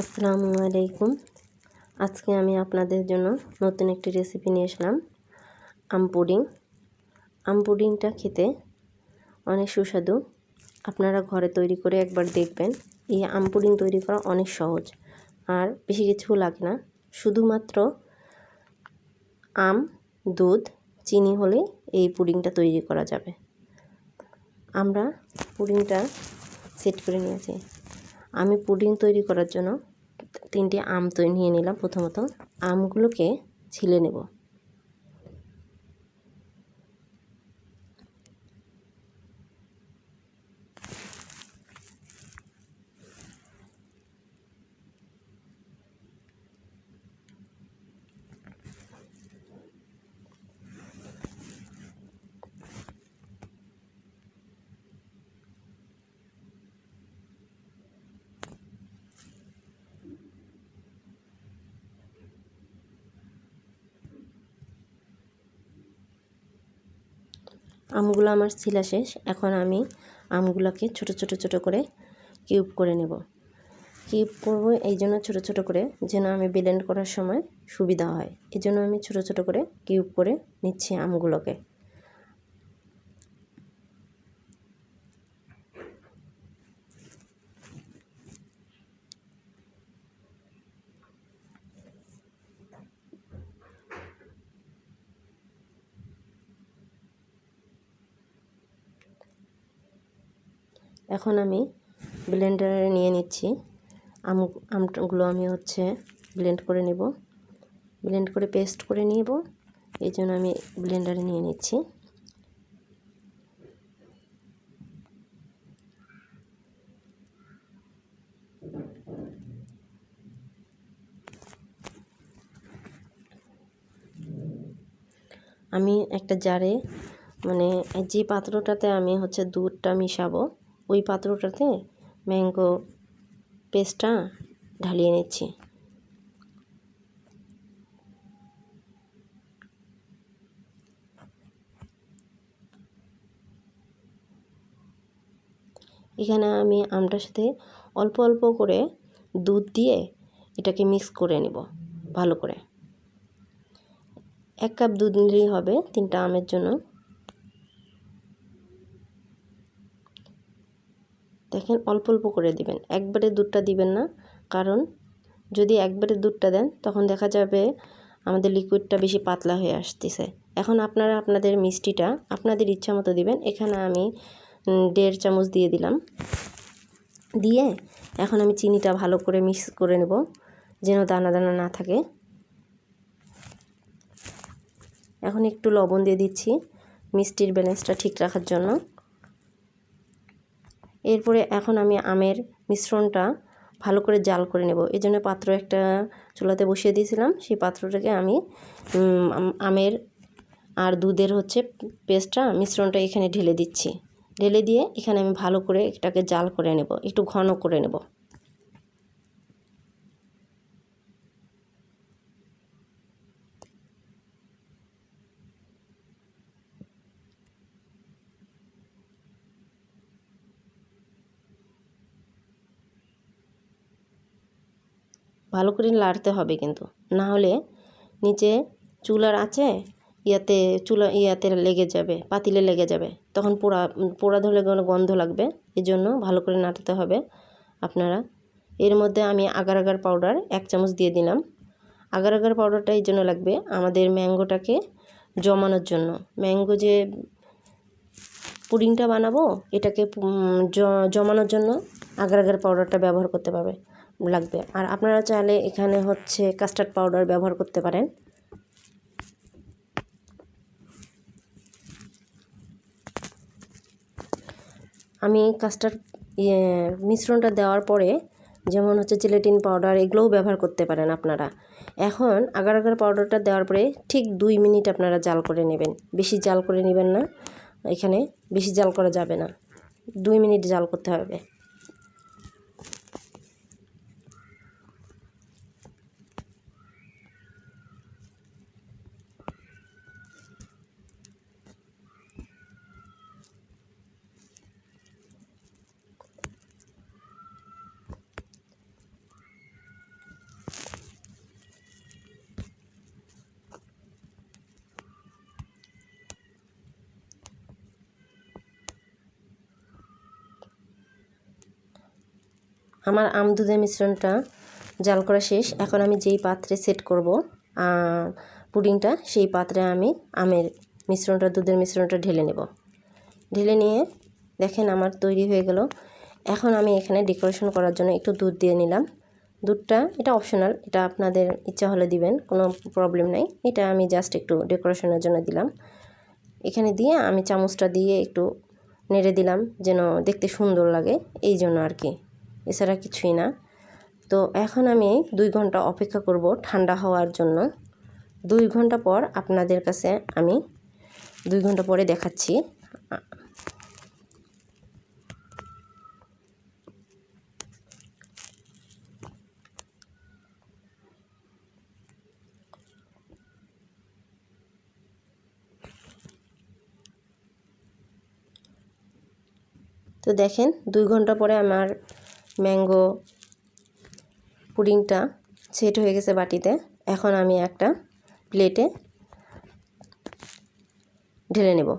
আসসালামু আলাইকুম। আজকে আমি আপনাদের জন্য নতুন একটি রেসিপি নিয়ে আসলাম আম পুডিং। আম পুডিংটা খেতে অনেক সুস্বাদু। আপনারা ঘরে তৈরি করে একবার দেখবেন। এই আম পুডিং তৈরি করা অনেক সহজ আর বেশি কিছু লাগে না। শুধুমাত্র আম, দুধ, চিনি হলে এই পুডিংটা তৈরি করা যাবে। আমরা পুডিংটা সেট করে নিয়েছি। আমি পুডিং তৈরি করার জন্য তিনটি আম নিয়ে নিলাম প্রথমত। আমগুলোকে ছিলে নেব। আমগুলো আমার ছিলা শেষ। এখন আমি আমগুলোকে ছোট ছোট ছোট করে কিউব করে নেব। কিউব করব এই জন্য ছোটো ছোটো করে যেন আমি ব্লেন্ড করার সময় সুবিধা হয়। এই জন্য আমি ছোট ছোট করে কিউব করে নিচ্ছি আমগুলোকে। এখন আমি ব্লেন্ডারে নিয়ে নিচ্ছি। আম, আমগুলো আমি হচ্ছে ব্লেন্ড করে নেব। ব্লেন্ড করে পেস্ট করে নিব। এই জন্য আমি ব্লেন্ডারে নিয়ে নিচ্ছি। আমি একটা জারে মানে যে পাত্রটাতে আমি হচ্ছে দুধটা মিশাবো ওই পাত্রটাতে ম্যাঙ্গো পেস্টটা ঢালিয়ে নিচ্ছি। এখানে আমি আমটার সাথে অল্প অল্প করে দুধ দিয়ে এটাকে মিক্স করে নেব ভালো করে। এক কাপ দুধ নিলেই হবে তিনটা আমের জন্য। দেখেন অল্প অল্প করে দিবেন। একবারে দুধটা দিবেন না, কারণ যদি একবারে দুধটা দেন, তখন দেখা যাবে আমাদের লিকুইডটা বেশি পাতলা হয়ে আসতেছে। এখন আপনারা আপনাদের মিষ্টিটা আপনাদের ইচ্ছা মতো দিবেন। এখানে আমি দেড় চামচ দিয়ে দিলাম। দিয়ে এখন আমি চিনিটা ভালো করে মিক্স করে নেব, যেন দানা দানা না থাকে। এখন একটু লবণ দিয়ে দিচ্ছি মিষ্টির ব্যালেন্সটা ঠিক রাখার জন্য। এরপরে এখন আমি আমের মিশ্রণটা ভালো করে জাল করে নেব। এই জন্য পাত্র একটা চুলাতে বসিয়ে দিয়েছিলাম। সেই পাত্রটাকে আমি আমের আর দুধের হচ্ছে পেস্টটা মিশ্রণটা এখানে ঢেলে দিচ্ছি। ঢেলে দিয়ে এখানে আমি ভালো করে এটাকে জাল করে নেব। একটু ঘন করে নেব। ভালো করে লাড়তে হবে কিন্তু। না হলে নিচে চুলার আছে, ইয়াতে চুলা, ইয়াতে লেগে যাবে, পাতিলে লেগে যাবে। তখন পোড়া পোড়া ধরলে গন্ধ লাগবে এই জন্য ভালো করে নাড়তে হবে। আপনারা, এর মধ্যে আমি আগার আগার পাউডার এক চামচ দিয়ে দিলাম। আগার আগার পাউডারটা এই জন্য লাগবে আমাদের ম্যাঙ্গোটাকে জমানোর জন্য। ম্যাঙ্গো যে পুডিংটা বানাবো, এটাকে জমানোর জন্য আগার আগার পাউডারটা ব্যবহার করতে পারবে। লাগবে। আর আপনারা চাইলে এখানে হচ্ছে কাস্টার্ড পাউডার ব্যবহার করতে পারেন। আমি কাস্টার্ড ইয়ে মিশ্রণটা দেওয়ার পরে যেমন হচ্ছে জেলেটিন পাউডার এগুলোও ব্যবহার করতে পারেন আপনারা। এখন আগার আগার পাউডারটা দেওয়ার পরে ঠিক দুই মিনিট আপনারা জাল করে নেবেন। বেশি জাল করে নেবেন না। এখানে বেশি জাল করা যাবে না। দুই মিনিট জাল করতে হবে। আমার আম দুধের মিশ্রণটা জাল করা শেষ। এখন আমি যেই পাত্রে সেট করব পুডিংটা, সেই পাত্রে আমি আমের মিশ্রণটা, দুধের মিশ্রণটা ঢেলে নেব। ঢেলে নিয়ে দেখেন আমার তৈরি হয়ে গেল। এখন আমি এখানে ডেকোরেশন করার জন্য একটু দুধ দিয়ে নিলাম। দুধটা, এটা অপশনাল এটা আপনাদের ইচ্ছা হলে দিবেন, কোনো প্রবলেম নাই। এটা আমি জাস্ট একটু ডেকোরেশনের জন্য দিলাম। এখানে দিয়ে আমি চামচটা দিয়ে একটু নেড়ে দিলাম, যেন দেখতে সুন্দর লাগে, এই জন্য আর কি। এছাড়া কিছুই না। তো এখন আমি দুই ঘণ্টা অপেক্ষা করব ঠান্ডা হওয়ার জন্য। দুই ঘণ্টা পর আপনাদের কাছে আমি দুই ঘণ্টা পরে দেখাচ্ছি। তো দেখেন, দুই ঘণ্টা পরে আমার ম্যাঙ্গো পুডিংটা সেট হয়ে গেছে বাটিতে। এখন আমি একটা প্লেটে ঢেলে নেব।